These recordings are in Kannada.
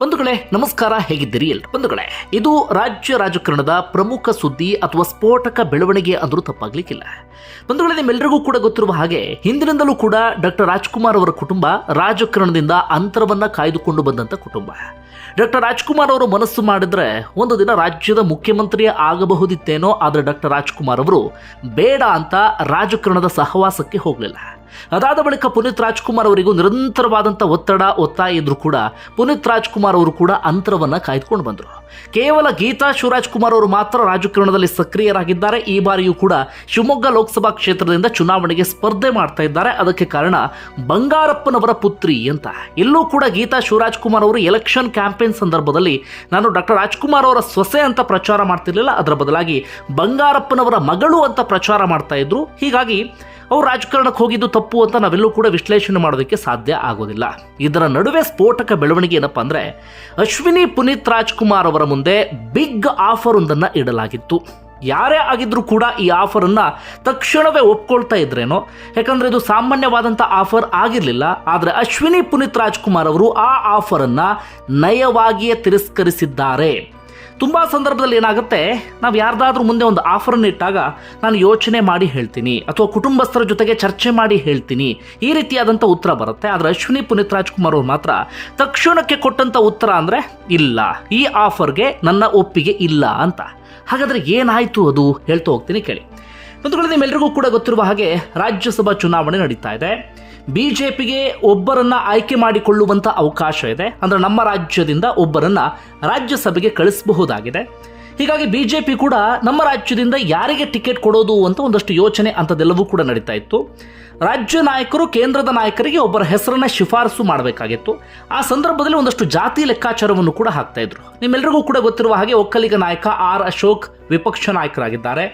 ಬಂಧುಗಳೇ, ನಮಸ್ಕಾರ, ಹೇಗಿದ್ದೀರಿ ಎಲ್ರು ಬಂಧುಗಳೇ, ಇದು ರಾಜ್ಯ ರಾಜಕಾರಣದ ಪ್ರಮುಖ ಸುದ್ದಿ ಅಥವಾ ಸ್ಫೋಟಕ ಬೆಳವಣಿಗೆ ಅಂದರೂ ತಪ್ಪಾಗ್ಲಿಕ್ಕಿಲ್ಲ. ಬಂಧುಗಳೇ ನಿಮ್ಮೆಲ್ಲರಿಗೂ ಕೂಡ ಗೊತ್ತಿರುವ ಹಾಗೆ, ಹಿಂದಿನಿಂದಲೂ ಕೂಡ ಡಾಕ್ಟರ್ ರಾಜ್ಕುಮಾರ್ ಅವರ ಕುಟುಂಬ ರಾಜಕಾರಣದಿಂದ ಅಂತರವನ್ನ ಕಾಯ್ದುಕೊಂಡು ಬಂದಂತ ಕುಟುಂಬ. ಡಾಕ್ಟರ್ ರಾಜ್ಕುಮಾರ್ ಅವರು ಮನಸ್ಸು ಮಾಡಿದ್ರೆ ಒಂದು ದಿನ ರಾಜ್ಯದ ಮುಖ್ಯಮಂತ್ರಿ ಆಗಬಹುದಿತ್ತೇನೋ, ಆದರೆ ಡಾಕ್ಟರ್ ರಾಜ್ಕುಮಾರ್ ಅವರು ಬೇಡ ಅಂತ ರಾಜಕಾರಣದ ಸಹವಾಸಕ್ಕೆ ಹೋಗಲಿಲ್ಲ. ಅದಾದ ಬಳಿಕ ಪುನೀತ್ ರಾಜ್ಕುಮಾರ್ ಅವರಿಗೂ ನಿರಂತರವಾದಂಥ ಒತ್ತಡ, ಒತ್ತಾಯ ಇದ್ರೂ ಕೂಡ ಪುನೀತ್ ರಾಜ್ಕುಮಾರ್ ಅವರು ಕೂಡ ಅಂತರವನ್ನು ಕಾಯ್ದುಕೊಂಡು ಬಂದರು. ಕೇವಲ ಗೀತಾ ಶಿವರಾಜ್ ಕುಮಾರ್ ಅವರು ಮಾತ್ರ ರಾಜಕಾರಣದಲ್ಲಿ ಸಕ್ರಿಯರಾಗಿದ್ದಾರೆ. ಈ ಬಾರಿಯೂ ಕೂಡ ಶಿವಮೊಗ್ಗ ಲೋಕಸಭಾ ಕ್ಷೇತ್ರದಿಂದ ಚುನಾವಣೆಗೆ ಸ್ಪರ್ಧೆ ಮಾಡ್ತಾ ಇದ್ದಾರೆ. ಅದಕ್ಕೆ ಕಾರಣ ಬಂಗಾರಪ್ಪನವರ ಪುತ್ರಿ ಅಂತ. ಇಲ್ಲೂ ಕೂಡ ಗೀತಾ ಶಿವರಾಜ್ ಕುಮಾರ್ ಅವರು ಎಲೆಕ್ಷನ್ ಕ್ಯಾಂಪೇನ್ ಸಂದರ್ಭದಲ್ಲಿ ನಾನು ಡಾಕ್ಟರ್ ರಾಜ್ಕುಮಾರ್ ಅವರ ಸೊಸೆ ಅಂತ ಪ್ರಚಾರ ಮಾಡ್ತಿರ್ಲಿಲ್ಲ. ಅದರ ಬದಲಾಗಿ ಬಂಗಾರಪ್ಪನವರ ಮಗಳು ಅಂತ ಪ್ರಚಾರ ಮಾಡ್ತಾ ಇದ್ರು. ಹೀಗಾಗಿ ಅವ್ರು ರಾಜಕಾರಣಕ್ಕೆ ಹೋಗಿದ್ದು ತಪ್ಪು ಅಂತ ನಾವೆಲ್ಲೂ ಕೂಡ ವಿಶ್ಲೇಷಣೆ ಮಾಡೋದಕ್ಕೆ ಸಾಧ್ಯ ಆಗೋದಿಲ್ಲ. ಇದರ ನಡುವೆ ಸ್ಫೋಟಕ ಬೆಳವಣಿಗೆ ಏನಪ್ಪ ಅಂದರೆ, ಅಶ್ವಿನಿ ಪುನೀತ್ ರಾಜ್ಕುಮಾರ್ ಅವರ ಮುಂದೆ ಬಿಗ್ ಆಫರ್ ಒಂದನ್ನು ಇಡಲಾಗಿತ್ತು. ಯಾರೇ ಆಗಿದ್ರೂ ಕೂಡ ಈ ಆಫರನ್ನು ತಕ್ಷಣವೇ ಒಪ್ಕೊಳ್ತಾ ಇದ್ರೇನೋ, ಯಾಕಂದರೆ ಇದು ಸಾಮಾನ್ಯವಾದಂಥ ಆಫರ್ ಆಗಿರಲಿಲ್ಲ, ಆದರೆ ಅಶ್ವಿನಿ ಪುನೀತ್ ರಾಜ್ಕುಮಾರ್ ಅವರು ಆ ಆಫರನ್ನು ನಯವಾಗಿಯೇ ತಿರಸ್ಕರಿಸಿದ್ದಾರೆ. ತುಂಬ ಸಂದರ್ಭದಲ್ಲಿ ಏನಾಗುತ್ತೆ? ನಾವು ಯಾರ್ದಾದ್ರೂ ಮುಂದೆ ಒಂದು ಆಫರನ್ನು ಇಟ್ಟಾಗ ನಾನು ಯೋಚನೆ ಮಾಡಿ ಹೇಳ್ತೀನಿ, ಅಥವಾ ಕುಟುಂಬಸ್ಥರ ಜೊತೆಗೆ ಚರ್ಚೆ ಮಾಡಿ ಹೇಳ್ತೀನಿ. ಈ ರೀತಿಯಾದಂಥ ಉತ್ತರ ಬರುತ್ತೆ. ಆದರೆ ಅಶ್ವಿನಿ ಪುನೀತ್ ರಾಜ್ಕುಮಾರ್ ಅವರು ಮಾತ್ರ ತಕ್ಷಣಕ್ಕೆ ಕೊಟ್ಟಂಥ ಉತ್ತರ ಅಂದರೆ ಇಲ್ಲ. ಈ ಆಫರ್ಗೆ ನನ್ನ ಒಪ್ಪಿಗೆ ಇಲ್ಲ ಅಂತ. ಹಾಗಾದರೆ ಏನಾಯಿತು ಅದು? ಹೇಳ್ತಾ ಹೋಗ್ತೀನಿ ಕೇಳಿ. ಬಂಧುಗಳು ನಿಮ್ಮೆಲ್ಲರಿಗೂ ಕೂಡ ಗೊತ್ತಿರುವ ಹಾಗೆ ರಾಜ್ಯಸಭಾ ಚುನಾವಣೆ ನಡೀತಾ ಇದೆ. ಬಿಜೆಪಿಗೆ ಒಬ್ಬರನ್ನ ಆಯ್ಕೆ ಮಾಡಿಕೊಳ್ಳುವಂತ ಅವಕಾಶ ಇದೆ. ಅಂದ್ರೆ ನಮ್ಮ ರಾಜ್ಯದಿಂದ ಒಬ್ಬರನ್ನ ರಾಜ್ಯಸಭೆಗೆ ಕಳಿಸಬಹುದಾಗಿದೆ. ಹೀಗಾಗಿ ಬಿಜೆಪಿ ಕೂಡ ನಮ್ಮ ರಾಜ್ಯದಿಂದ ಯಾರಿಗೆ ಟಿಕೆಟ್ ಕೊಡೋದು ಅಂತ ಒಂದಷ್ಟು ಯೋಚನೆ ಅಂತದೆಲ್ಲವೂ ಕೂಡ ನಡೀತಾ ಇತ್ತು. ರಾಜ್ಯ ನಾಯಕರು, ಕೇಂದ್ರದ ನಾಯಕರಿಗೆ ಒಬ್ಬರ ಹೆಸರನ್ನ ಶಿಫಾರಸು ಮಾಡಬೇಕಾಗಿತ್ತು. ಆ ಸಂದರ್ಭದಲ್ಲಿ ಒಂದಷ್ಟು ಜಾತಿ ಲೆಕ್ಕಾಚಾರವನ್ನು ಕೂಡ ಹಾಕ್ತಾ ಇದ್ರು. ನಿಮ್ಮೆಲ್ಲರಿಗೂ ಕೂಡ ಗೊತ್ತಿರುವ ಹಾಗೆ ಒಕ್ಕಲಿಗ ನಾಯಕ ಆರ್ ಅಶೋಕ್ ವಿಪಕ್ಷ ನಾಯಕರಾಗಿದ್ದಾರೆ.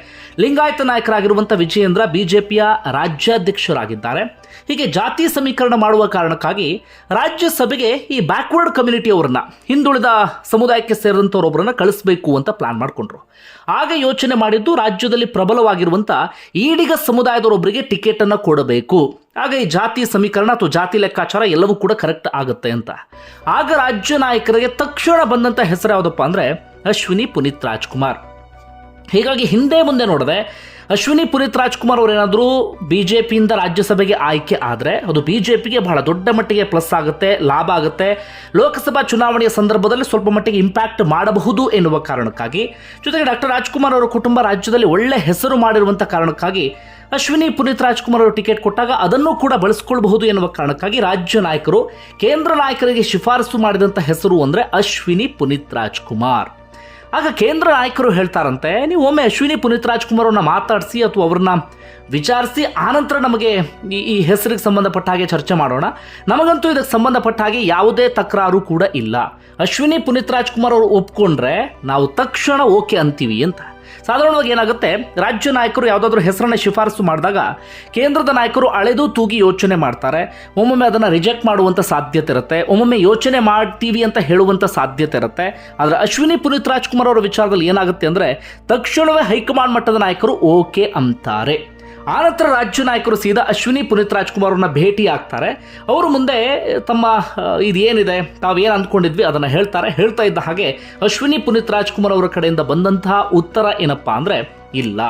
ಲಿಂಗಾಯತ ನಾಯಕರಾಗಿರುವಂಥ ವಿಜಯೇಂದ್ರ ಬಿಜೆಪಿಯ ರಾಜ್ಯಾಧ್ಯಕ್ಷರಾಗಿದ್ದಾರೆ. ಹೀಗೆ ಜಾತಿ ಸಮೀಕರಣ ಮಾಡುವ ಕಾರಣಕ್ಕಾಗಿ ರಾಜ್ಯಸಭೆಗೆ ಈ ಬ್ಯಾಕ್ವರ್ಡ್ ಕಮ್ಯುನಿಟಿಯವರನ್ನ ಹಿಂದುಳಿದ ಸಮುದಾಯಕ್ಕೆ ಸೇರಿದಂಥವ್ರೊಬ್ಬರನ್ನ ಕಳಿಸಬೇಕು ಅಂತ ಪ್ಲಾನ್ ಮಾಡಿಕೊಂಡ್ರು. ಆಗ ಯೋಚನೆ ಮಾಡಿದ್ದು ರಾಜ್ಯದಲ್ಲಿ ಪ್ರಬಲವಾಗಿರುವಂಥ ಈಡಿಗ ಸಮುದಾಯದವರೊಬ್ಬರಿಗೆ ಟಿಕೆಟನ್ನು ಕೊಡಬೇಕು. ಆಗ ಈ ಜಾತಿ ಸಮೀಕರಣ ಅಥವಾ ಜಾತಿ ಲೆಕ್ಕಾಚಾರ ಎಲ್ಲವೂ ಕೂಡ ಕರೆಕ್ಟ್ ಆಗುತ್ತೆ ಅಂತ. ಆಗ ರಾಜ್ಯ ನಾಯಕರಿಗೆ ತಕ್ಷಣ ಬಂದಂಥ ಹೆಸರು ಯಾವುದಪ್ಪ ಅಂದರೆ ಅಶ್ವಿನಿ ಪುನೀತ್ ರಾಜ್ಕುಮಾರ್. ಹೀಗಾಗಿ ಹಿಂದೆ ಮುಂದೆ ನೋಡಿದೆ ಅಶ್ವಿನಿ ಪುನೀತ್ ರಾಜ್ಕುಮಾರ್ ಅವರೇನಾದರೂ ಬಿ ಜೆ ಪಿಯಿಂದ ರಾಜ್ಯಸಭೆಗೆ ಆಯ್ಕೆ ಆದರೆ ಅದು ಬಿ ಜೆ ಪಿಗೆ ಬಹಳ ದೊಡ್ಡ ಮಟ್ಟಿಗೆ ಪ್ಲಸ್ ಆಗುತ್ತೆ, ಲಾಭ ಆಗುತ್ತೆ. ಲೋಕಸಭಾ ಚುನಾವಣೆಯ ಸಂದರ್ಭದಲ್ಲಿ ಸ್ವಲ್ಪ ಮಟ್ಟಿಗೆ ಇಂಪ್ಯಾಕ್ಟ್ ಮಾಡಬಹುದು ಎನ್ನುವ ಕಾರಣಕ್ಕಾಗಿ. ಜೊತೆಗೆ ಡಾಕ್ಟರ್ ರಾಜ್ಕುಮಾರ್ ಅವರ ಕುಟುಂಬ ರಾಜ್ಯದಲ್ಲಿ ಒಳ್ಳೆ ಹೆಸರು ಮಾಡಿರುವಂಥ ಕಾರಣಕ್ಕಾಗಿ ಅಶ್ವಿನಿ ಪುನೀತ್ ರಾಜ್ಕುಮಾರ್ ಅವರು ಟಿಕೆಟ್ ಕೊಟ್ಟಾಗ ಅದನ್ನು ಕೂಡ ಬಳಸ್ಕೊಳ್ಬಹುದು ಎನ್ನುವ ಕಾರಣಕ್ಕಾಗಿ ರಾಜ್ಯ ನಾಯಕರು ಕೇಂದ್ರ ನಾಯಕರಿಗೆ ಶಿಫಾರಸು ಮಾಡಿದಂಥ ಹೆಸರು ಅಂದರೆ ಅಶ್ವಿನಿ ಪುನೀತ್ ರಾಜ್ಕುಮಾರ್. ಆಗ ಕೇಂದ್ರ ನಾಯಕರು ಹೇಳ್ತಾರಂತೆ, ನೀವು ಒಮ್ಮೆ ಅಶ್ವಿನಿ ಪುನೀತ್ ರಾಜ್ಕುಮಾರ್ ಅವ್ರನ್ನ ಮಾತಾಡಿಸಿ ಅಥವಾ ಅವ್ರನ್ನ ವಿಚಾರಿಸಿ, ಆನಂತರ ನಮಗೆ ಈ ಈ ಹೆಸರಿಗೆ ಸಂಬಂಧಪಟ್ಟ ಹಾಗೆ ಚರ್ಚೆ ಮಾಡೋಣ. ನಮಗಂತೂ ಇದಕ್ಕೆ ಸಂಬಂಧಪಟ್ಟ ಹಾಗೆ ಯಾವುದೇ ತಕರಾರು ಕೂಡ ಇಲ್ಲ. ಅಶ್ವಿನಿ ಪುನೀತ್ ರಾಜ್ಕುಮಾರ್ ಅವರು ಒಪ್ಕೊಂಡ್ರೆ ನಾವು ತಕ್ಷಣ ಓಕೆ ಅಂತೀವಿ ಅಂತ. ಸಾಧಾರಣವಾಗಿ ಏನಾಗುತ್ತೆ? ರಾಜ್ಯ ನಾಯಕರು ಯಾವುದಾದ್ರೂ ಹೆಸರನ್ನ ಶಿಫಾರಸು ಮಾಡಿದಾಗ ಕೇಂದ್ರದ ನಾಯಕರು ಅಳೆದು ತೂಗಿ ಯೋಚನೆ ಮಾಡ್ತಾರೆ. ಒಮ್ಮೊಮ್ಮೆ ಅದನ್ನು ರಿಜೆಕ್ಟ್ ಮಾಡುವಂಥ ಸಾಧ್ಯತೆ ಇರುತ್ತೆ. ಒಮ್ಮೊಮ್ಮೆ ಯೋಚನೆ ಮಾಡ್ತೀವಿ ಅಂತ ಹೇಳುವಂಥ ಸಾಧ್ಯತೆ ಇರುತ್ತೆ. ಆದರೆ ಅಶ್ವಿನಿ ಪುನೀತ್ ರಾಜ್ಕುಮಾರ್ ಅವರ ವಿಚಾರದಲ್ಲಿ ಏನಾಗುತ್ತೆ ಅಂದರೆ, ತಕ್ಷಣವೇ ಹೈಕಮಾಂಡ್ ಮಟ್ಟದ ನಾಯಕರು ಓಕೆ ಅಂತಾರೆ. ಆನಂತರ ರಾಜ್ಯ ನಾಯಕರು ಸೀದಾ ಅಶ್ವಿನಿ ಪುನೀತ್ ರಾಜ್ಕುಮಾರನ್ನ ಭೇಟಿ ಆಗ್ತಾರೆ. ಅವರು ಮುಂದೆ ತಮ್ಮ ಇದು ಇದೇನಿದೆ ತಾವೇನು ಅಂದ್ಕೊಂಡಿದ್ವಿ? ಅದನ್ನು ಹೇಳ್ತಾರೆ. ಹೇಳ್ತಾ ಇದ್ದ ಹಾಗೆ ಅಶ್ವಿನಿ ಪುನೀತ್ ರಾಜ್ಕುಮಾರ್ ಅವರ ಕಡೆಯಿಂದ ಬಂದಂತಹ ಉತ್ತರ ಏನಪ್ಪಾ ಅಂದರೆ ಇಲ್ಲ.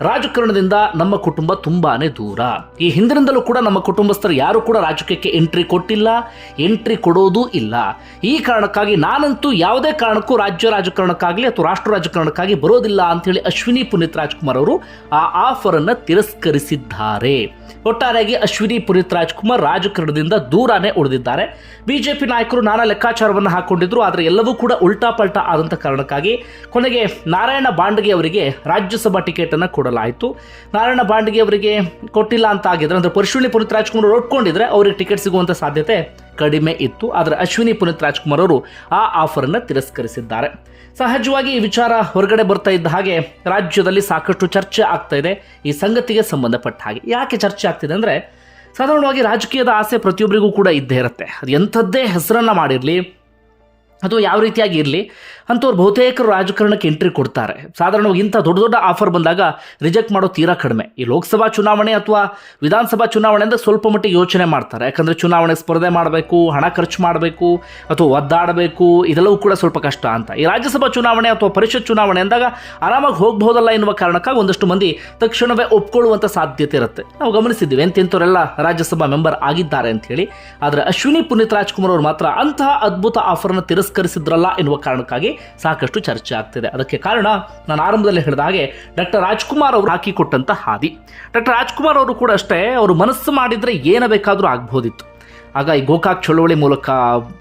ರಾಜಕಾರಣದಿಂದ ನಮ್ಮ ಕುಟುಂಬ ತುಂಬಾನೇ ದೂರ. ಈ ಹಿಂದಿನಿಂದಲೂ ಕೂಡ ನಮ್ಮ ಕುಟುಂಬಸ್ಥರು ಯಾರು ಕೂಡ ರಾಜಕೀಯಕ್ಕೆ ಎಂಟ್ರಿ ಕೊಟ್ಟಿಲ್ಲ ಎಂಟ್ರಿ ಕೊಡೋದೂ ಇಲ್ಲ. ಈ ಕಾರಣಕ್ಕಾಗಿ ನಾನಂತೂ ಯಾವುದೇ ಕಾರಣಕ್ಕೂ ರಾಜ್ಯ ರಾಜಕಾರಣಕ್ಕಾಗಲಿ ಅಥವಾ ರಾಷ್ಟ್ರ ರಾಜಕಾರಣಕ್ಕಾಗಿ ಬರೋದಿಲ್ಲ ಅಂತೇಳಿ ಅಶ್ವಿನಿ ಪುನೀತ್ ರಾಜ್ಕುಮಾರ್ ಅವರು ಆ ಆಫರ್ ಅನ್ನ ತಿರಸ್ಕರಿಸಿದ್ದಾರೆ. ಒಟ್ಟಾರೆಯಾಗಿ ಅಶ್ವಿನಿ ಪುನೀತ್ ರಾಜ್ಕುಮಾರ್ ರಾಜಕಾರಣದಿಂದ ದೂರನೇ ಉಳಿದಿದ್ದಾರೆ. ಬಿಜೆಪಿ ನಾಯಕರು ನಾನಾ ಲೆಕ್ಕಾಚಾರವನ್ನು ಹಾಕೊಂಡಿದ್ರು, ಆದರೆ ಎಲ್ಲವೂ ಕೂಡ ಉಲ್ಟಾ ಪಲ್ಟಾ ಆದಂಥ ಕಾರಣಕ್ಕಾಗಿ ಕೊನೆಗೆ ನಾರಾಯಣ ಬಾಂಡಗೆ ಅವರಿಗೆ ರಾಜ್ಯಸಭಾ ಟಿಕೆಟ್ ಅನ್ನು ಕೊಡಲಾಯಿತು. ನಾರಾಯಣ ಬಾಂಡ್ಗೆ ಅವರಿಗೆ ಕೊಟ್ಟಿಲ್ಲ ಅಂತ ಆಗಿದ್ರೆ, ಅಂದ್ರೆ ಪರಶುನಿ ಪುನೀತ್ ರಾಜ್ಕುಮಾರ್ ಅವರು ಒಪ್ಕೊಂಡಿದ್ರೆ ಅವರಿಗೆ ಟಿಕೆಟ್ ಸಿಗುವಂಥ ಸಾಧ್ಯತೆ ಕಡಿಮೆ ಇತ್ತು. ಆದರೆ ಅಶ್ವಿನಿ ಪುನೀತ್ ರಾಜ್ಕುಮಾರ್ ಅವರು ಆ ಆಫರನ್ನು ತಿರಸ್ಕರಿಸಿದ್ದಾರೆ. ಸಹಜವಾಗಿ ಈ ವಿಚಾರ ಹೊರಗಡೆ ಬರ್ತಾ ಇದ್ದ ಹಾಗೆ ರಾಜ್ಯದಲ್ಲಿ ಸಾಕಷ್ಟು ಚರ್ಚೆ ಆಗ್ತಾ ಇದೆ. ಈ ಸಂಗತಿಗೆ ಸಂಬಂಧಪಟ್ಟ ಹಾಗೆ. ಯಾಕೆ ಚರ್ಚೆ ಆಗ್ತಿದೆ ಅಂದರೆ, ಸಾಧಾರಣವಾಗಿ ರಾಜಕೀಯದ ಆಸೆ ಪ್ರತಿಯೊಬ್ಬರಿಗೂ ಕೂಡ ಇದ್ದೇ ಇರುತ್ತೆ. ಅದು ಎಂಥದ್ದೇ ಹೆಸರನ್ನು ಮಾಡಿರಲಿ, ಅಥವಾ ಯಾವ ರೀತಿಯಾಗಿ ಇರಲಿ ಅಂಥವ್ರು ಬಹುತೇಕರು ರಾಜಕಾರಣಕ್ಕೆ ಎಂಟ್ರಿ ಕೊಡ್ತಾರೆ. ಸಾಧಾರಣವಾಗಿ ಇಂಥ ದೊಡ್ಡ ದೊಡ್ಡ ಆಫರ್ ಬಂದಾಗ ರಿಜೆಕ್ಟ್ ಮಾಡೋ ತೀರಾ ಕಡಿಮೆ. ಈ ಲೋಕಸಭಾ ಚುನಾವಣೆ ಅಥವಾ ವಿಧಾನಸಭಾ ಚುನಾವಣೆ ಅಂದರೆ ಸ್ವಲ್ಪ ಮಟ್ಟಿಗೆ ಯೋಚನೆ ಮಾಡ್ತಾರೆ. ಯಾಕಂದರೆ ಚುನಾವಣೆ ಸ್ಪರ್ಧೆ ಮಾಡಬೇಕು, ಹಣ ಖರ್ಚು ಮಾಡಬೇಕು, ಅಥವಾ ಒದ್ದಾಡಬೇಕು, ಇದೆಲ್ಲವೂ ಕೂಡ ಸ್ವಲ್ಪ ಕಷ್ಟ ಅಂತ. ಈ ರಾಜ್ಯಸಭಾ ಚುನಾವಣೆ ಅಥವಾ ಪರಿಷತ್ ಚುನಾವಣೆ ಅಂದಾಗ ಆರಾಮಾಗಿ ಹೋಗ್ಬೋದಲ್ಲ ಎನ್ನುವ ಕಾರಣಕ್ಕಾಗಿ ಒಂದಷ್ಟು ಮಂದಿ ತಕ್ಷಣವೇ ಒಪ್ಕೊಳ್ಳುವಂಥ ಸಾಧ್ಯತೆ ಇರುತ್ತೆ. ನಾವು ಗಮನಿಸಿದ್ದೀವಿ ಎಂತೆಂಥವರೆಲ್ಲ ರಾಜ್ಯಸಭಾ ಮೆಂಬರ್ ಆಗಿದ್ದಾರೆ ಅಂತ ಹೇಳಿ. ಆದರೆ ಅಶ್ವಿನಿ ಪುನೀತ್ ರಾಜ್ಕುಮಾರ್ ಅವರು ಮಾತ್ರ ಅಂತಹ ಅದ್ಭುತ ಆಫರ್ನ ತಿರಸ್ಕರಿಸಿದ್ರಲ್ಲ ಎನ್ನುವ ಕಾರಣಕ್ಕಾಗಿ ಸಾಕಷ್ಟು ಚರ್ಚೆ ಆಗ್ತಿದೆ. ಅದಕ್ಕೆ ಕಾರಣ ನಾನು ಆರಂಭದಲ್ಲಿ ಹೇಳಿದ ಹಾಗೆ ಡಾಕ್ಟರ್ ರಾಜ್ಕುಮಾರ್ ಅವರು ಹಾಕಿಕೊಟ್ಟಂತ ಹಾದಿ. ಡಾಕ್ಟರ್ ರಾಜ್ಕುಮಾರ್ ಅವರು ಕೂಡ ಅಷ್ಟೇ ಅವರು ಮನಸ್ಸು ಮಾಡಿದರೆ ಏನು ಬೇಕಾದರೂ ಆಗ್ಬೋದಿತ್ತು. ಆಗ ಈ ಗೋಕಾಕ್ ಚಳವಳಿ ಮೂಲಕ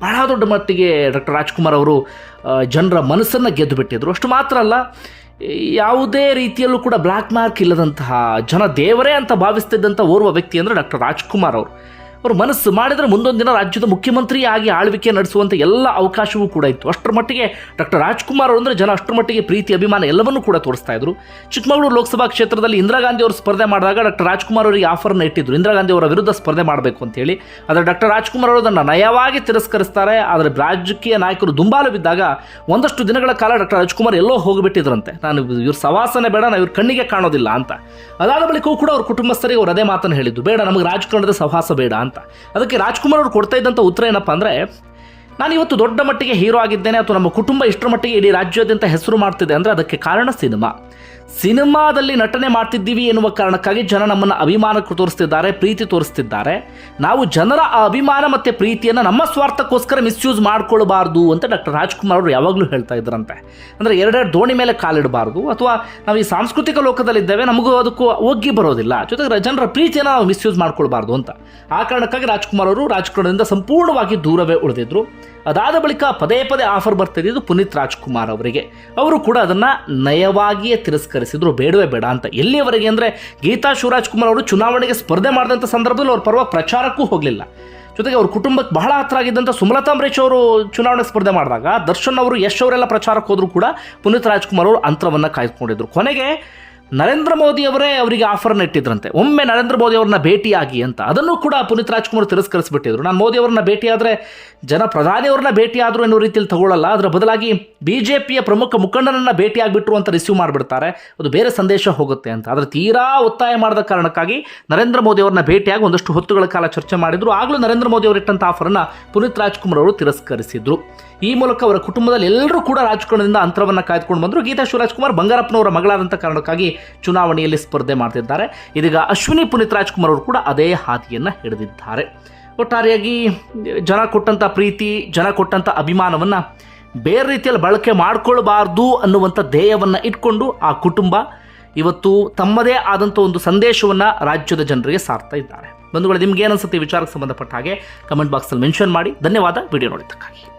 ಬಹಳ ದೊಡ್ಡ ಮಟ್ಟಿಗೆ ಡಾಕ್ಟರ್ ರಾಜ್ಕುಮಾರ್ ಅವರು ಜನರ ಮನಸ್ಸನ್ನು ಗೆದ್ದು ಬಿಟ್ಟಿದ್ರು. ಅಷ್ಟು ಮಾತ್ರ ಅಲ್ಲ, ಯಾವುದೇ ರೀತಿಯಲ್ಲೂ ಕೂಡ ಬ್ಲ್ಯಾಕ್ ಮಾರ್ಕ್ ಇಲ್ಲದಂತಹ ಜನ ದೇವರೇ ಅಂತ ಭಾವಿಸ್ತಿದ್ದಂಥ ಓರ್ವ ವ್ಯಕ್ತಿ ಅಂದರೆ ಡಾಕ್ಟರ್ ರಾಜ್ಕುಮಾರ್ ಅವರು. ಅವರು ಮನಸ್ಸು ಮಾಡಿದರೆ ಮುಂದೊಂದು ದಿನ ರಾಜ್ಯದ ಮುಖ್ಯಮಂತ್ರಿಯಾಗಿ ಆಳ್ವಿಕೆ ನಡೆಸುವಂಥ ಎಲ್ಲ ಅವಕಾಶವೂ ಕೂಡ ಇತ್ತು. ಅಷ್ಟರ ಮಟ್ಟಿಗೆ ಡಾಕ್ಟರ್ ರಾಜ್ಕುಮಾರ್ ಅವರು ಅಂದರೆ ಜನ ಅಷ್ಟರ ಮಟ್ಟಿಗೆ ಪ್ರೀತಿ, ಅಭಿಮಾನ ಎಲ್ಲವನ್ನೂ ಕೂಡ ತೋರಿಸ್ತಾ ಇದ್ರು. ಚಿಕ್ಕಮಗಳೂರು ಲೋಕಸಭಾ ಕ್ಷೇತ್ರದಲ್ಲಿ ಇಂದಿರಾ ಗಾಂಧಿ ಅವರು ಸ್ಪರ್ಧೆ ಮಾಡಿದಾಗ ಡಾಕ್ಟರ್ ರಾಜ್ಕುಮಾರ್ ಅವರಿಗೆ ಆಫರ್ನ ಇಟ್ಟಿದ್ರು. ಇಂದಿರಾ ಗಾಂಧಿ ಅವರ ವಿರುದ್ಧ ಸ್ಪರ್ಧೆ ಮಾಡಬೇಕು ಅಂತೇಳಿ ಆದರೆ ಡಾಕ್ಟರ್ ರಾಜ್ಕುಮಾರ್ ಅವರು ಅದನ್ನು ನಯವಾಗಿ ತಿರಸ್ಕರಿಸ್ತಾರೆ. ಆದರೆ ರಾಜಕೀಯ ನಾಯಕರು ದುಂಬಾಲು ಬಿದ್ದಾಗ ಒಂದಷ್ಟು ದಿನಗಳ ಕಾಲ ಡಾಕ್ಟರ್ ರಾಜ್ಕುಮಾರ್ ಎಲ್ಲೋ ಹೋಗಿಬಿಟ್ಟಿದ್ರಂತೆ. ನಾನು ಇವ್ರ ಸವಾಸನೆ ಬೇಡ ನಾವು ಇವ್ರ ಕಣ್ಣಿಗೆ ಕಾಣೋದಿಲ್ಲ ಅಂತ. ಅದಾದ ಬಳಿಕವೂ ಕೂಡ ಅವ್ರ ಕುಟುಂಬಸ್ಥರಿಗೆ ಅವರು ಅದೇ ಮಾತನ್ನು ಹೇಳಿದ್ದು ಬೇಡ, ನಮಗೆ ರಾಜಕಾರಣದ ಸವಾಸ ಬೇಡ ಅಂತ. ಅದಕ್ಕೆ ರಾಜ್ಕುಮಾರ್ ಅವರು ಕೊಡ್ತಾ ಇದ್ದಂಥ ಉತ್ತರ ಏನಪ್ಪ ಅಂದರೆ, ನಾನು ಇವತ್ತು ದೊಡ್ಡ ಮಟ್ಟಿಗೆ ಹೀರೋ ಆಗಿದ್ದೇನೆ, ಅಥವಾ ನಮ್ಮ ಕುಟುಂಬ ಇಷ್ಟರ ಮಟ್ಟಿಗೆ ಇಡೀ ರಾಜ್ಯಾದ್ಯಂತ ಹೆಸರು ಮಾಡ್ತಿದೆ ಅಂದರೆ ಅದಕ್ಕೆ ಕಾರಣ ಸಿನಿಮಾ. ಸಿನಿಮಾದಲ್ಲಿ ನಟನೆ ಮಾಡ್ತಿದ್ದೀವಿ ಎನ್ನುವ ಕಾರಣಕ್ಕಾಗಿ ಜನ ನಮ್ಮನ್ನು ಅಭಿಮಾನಕ್ಕೆ ತೋರಿಸ್ತಿದ್ದಾರೆ, ಪ್ರೀತಿ ತೋರಿಸ್ತಿದ್ದಾರೆ. ನಾವು ಜನರ ಆ ಅಭಿಮಾನ ಮತ್ತು ಪ್ರೀತಿಯನ್ನು ನಮ್ಮ ಸ್ವಾರ್ಥಕ್ಕೋಸ್ಕರ ಮಿಸ್ಯೂಸ್ ಮಾಡ್ಕೊಳ್ಬಾರ್ದು ಅಂತ ಡಾಕ್ಟರ್ ರಾಜ್ಕುಮಾರ್ ಅವರು ಯಾವಾಗಲೂ ಹೇಳ್ತಾ ಇದ್ರಂತೆ. ಅಂದರೆ ಎರಡೆರಡು ದೋಣಿ ಮೇಲೆ ಕಾಲಿಡಬಾರ್ದು ಅಥವಾ ನಾವು ಈ ಸಾಂಸ್ಕೃತಿಕ ಲೋಕದಲ್ಲಿದ್ದೇವೆ, ನಮಗೂ ಅದಕ್ಕೂ ಒಗ್ಗಿ ಬರೋದಿಲ್ಲ. ಜೊತೆಗೆ ಜನರ ಪ್ರೀತಿಯನ್ನು ನಾವು ಮಿಸ್ಯೂಸ್ ಮಾಡ್ಕೊಳ್ಬಾರ್ದು ಅಂತ. ಆ ಕಾರಣಕ್ಕಾಗಿ ರಾಜ್ಕುಮಾರ್ ಅವರು ರಾಜಕಾರಣದಿಂದ ಸಂಪೂರ್ಣವಾಗಿ ದೂರವೇ ಉಳಿದಿದ್ರು. ಅದಾದ ಬಳಿಕ ಪದೇ ಪದೇ ಆಫರ್ ಬರ್ತಿದ್ದು ಪುನೀತ್ ರಾಜ್ಕುಮಾರ್ ಅವರಿಗೆ. ಅವರು ಕೂಡ ಅದನ್ನು ನಯವಾಗಿಯೇ ತಿರಸ್ಕರಿಸಿದ್ರು. ಬೇಡವೇ ಬೇಡ ಅಂತ. ಎಲ್ಲಿಯವರೆಗೆ ಅಂದರೆ ಗೀತಾ ಶಿವರಾಜ್ಕುಮಾರ್ ಅವರು ಚುನಾವಣೆಗೆ ಸ್ಪರ್ಧೆ ಮಾಡಿದಂಥ ಸಂದರ್ಭದಲ್ಲಿ ಅವ್ರ ಪರವಾಗಿ ಪ್ರಚಾರಕ್ಕೂ ಹೋಗಲಿಲ್ಲ. ಜೊತೆಗೆ ಅವ್ರ ಕುಟುಂಬಕ್ಕೆ ಬಹಳ ಹತ್ರ ಆಗಿದ್ದಂಥ ಸುಮಲತಾ ಅಂಬರೀಶ್ ಅವರು ಚುನಾವಣೆ ಸ್ಪರ್ಧೆ ಮಾಡಿದಾಗ ದರ್ಶನ್ ಅವರು ಯಶ್ ಅವರೆಲ್ಲ ಪ್ರಚಾರಕ್ಕೆ ಹೋದರೂ ಕೂಡ ಪುನೀತ್ ರಾಜ್ಕುಮಾರ್ ಅವರು ಅಂತರವನ್ನು ಕಾಯ್ದುಕೊಂಡಿದ್ರು. ಕೊನೆಗೆ ನರೇಂದ್ರ ಮೋದಿ ಅವರೇ ಅವರಿಗೆ ಆಫರ್ನ ಇಟ್ಟಿದ್ರಂತೆ. ಒಮ್ಮೆ ನರೇಂದ್ರ ಮೋದಿ ಅವ್ರನ್ನ ಭೇಟಿಯಾಗಿ ಅಂತ ಅದನ್ನು ಕೂಡ ಪುನೀತ್ ರಾಜ್ಕುಮಾರ್ ತಿರಸ್ಕರಿಸಿಬಿಟ್ಟಿದ್ರು. ನಾನು ಮೋದಿ ಅವ್ರನ್ನ ಭೇಟಿಯಾದರೆ ಜನ ಪ್ರಧಾನಿ ಅವ್ರನ್ನ ಭೇಟಿಯಾದರು ಎನ್ನುವ ರೀತಿಯಲ್ಲಿ ತಗೊಳ್ಳಲ್ಲ. ಅದರ ಬದಲಾಗಿ ಬಿ ಜೆ ಪಿಯ ಪ್ರಮುಖ ಮುಖಂಡನನ್ನು ಭೇಟಿಯಾಗಿಬಿಟ್ರು ಅಂತ ರಿಸೀವ್ ಮಾಡಿಬಿಡ್ತಾರೆ. ಅದು ಬೇರೆ ಸಂದೇಶ ಹೋಗುತ್ತೆ ಅಂತ. ಆದರೆ ತೀರಾ ಒತ್ತಾಯ ಮಾಡಿದ ಕಾರಣಕ್ಕಾಗಿ ನರೇಂದ್ರ ಮೋದಿ ಅವ್ರನ್ನ ಭೇಟಿಯಾಗಿ ಒಂದಷ್ಟು ಹೊತ್ತುಗಳ ಕಾಲ ಚರ್ಚೆ ಮಾಡಿದ್ರು. ಆಗಲೂ ನರೇಂದ್ರ ಮೋದಿ ಅವರು ಇಟ್ಟಂಥ ಆಫರನ್ನು ಪುನೀತ್ ರಾಜ್ಕುಮಾರ್ ಅವರು ತಿರಸ್ಕರಿಸಿದ್ರು. ಈ ಮೂಲಕ ಅವರ ಕುಟುಂಬದಲ್ಲಿ ಎಲ್ಲರೂ ಕೂಡ ರಾಜಕಾರಣದಿಂದ ಅಂತರವನ್ನು ಕಾಯ್ದುಕೊಂಡು ಬಂದರು. ಗೀತಾ ಶಿವರಾಜ್ಕುಮಾರ್ ಬಂಗಾರಪ್ಪನವರ ಮಗಳಾದಂಥ ಕಾರಣಕ್ಕಾಗಿ ಚುನಾವಣೆಯಲ್ಲಿ ಸ್ಪರ್ಧೆ ಮಾಡ್ತಿದ್ದಾರೆ. ಇದೀಗ ಅಶ್ವಿನಿ ಪುನೀತ್ ರಾಜ್ಕುಮಾರ್ ಅವರು ಕೂಡ ಅದೇ ಹಾದಿಯನ್ನು ಹಿಡಿದಿದ್ದಾರೆ. ಒಟ್ಟಾರೆಯಾಗಿ ಜನ ಕೊಟ್ಟಂಥ ಪ್ರೀತಿ, ಜನ ಕೊಟ್ಟಂಥ ಅಭಿಮಾನವನ್ನು ಬೇರೆ ರೀತಿಯಲ್ಲಿ ಬಳಕೆ ಮಾಡಿಕೊಳ್ಬಾರ್ದು ಅನ್ನುವಂಥ ಧ್ಯೇಯವನ್ನು ಇಟ್ಕೊಂಡು ಆ ಕುಟುಂಬ ಇವತ್ತು ತಮ್ಮದೇ ಆದಂಥ ಒಂದು ಸಂದೇಶವನ್ನು ರಾಜ್ಯದ ಜನರಿಗೆ ಸಾರ್ತಾ ಇದ್ದಾರೆ. ಬಂಧುಗಳು, ನಿಮ್ಗೆ ಏನು ಅನ್ಸುತ್ತೆ? ಈ ವಿಚಾರಕ್ಕೆ ಸಂಬಂಧಪಟ್ಟ ಹಾಗೆ ಕಮೆಂಟ್ ಬಾಕ್ಸಲ್ಲಿ ಮೆನ್ಷನ್ ಮಾಡಿ. ಧನ್ಯವಾದ. ವಿಡಿಯೋ ನೋಡಿದ್ದಕ್ಕಾಗಿ.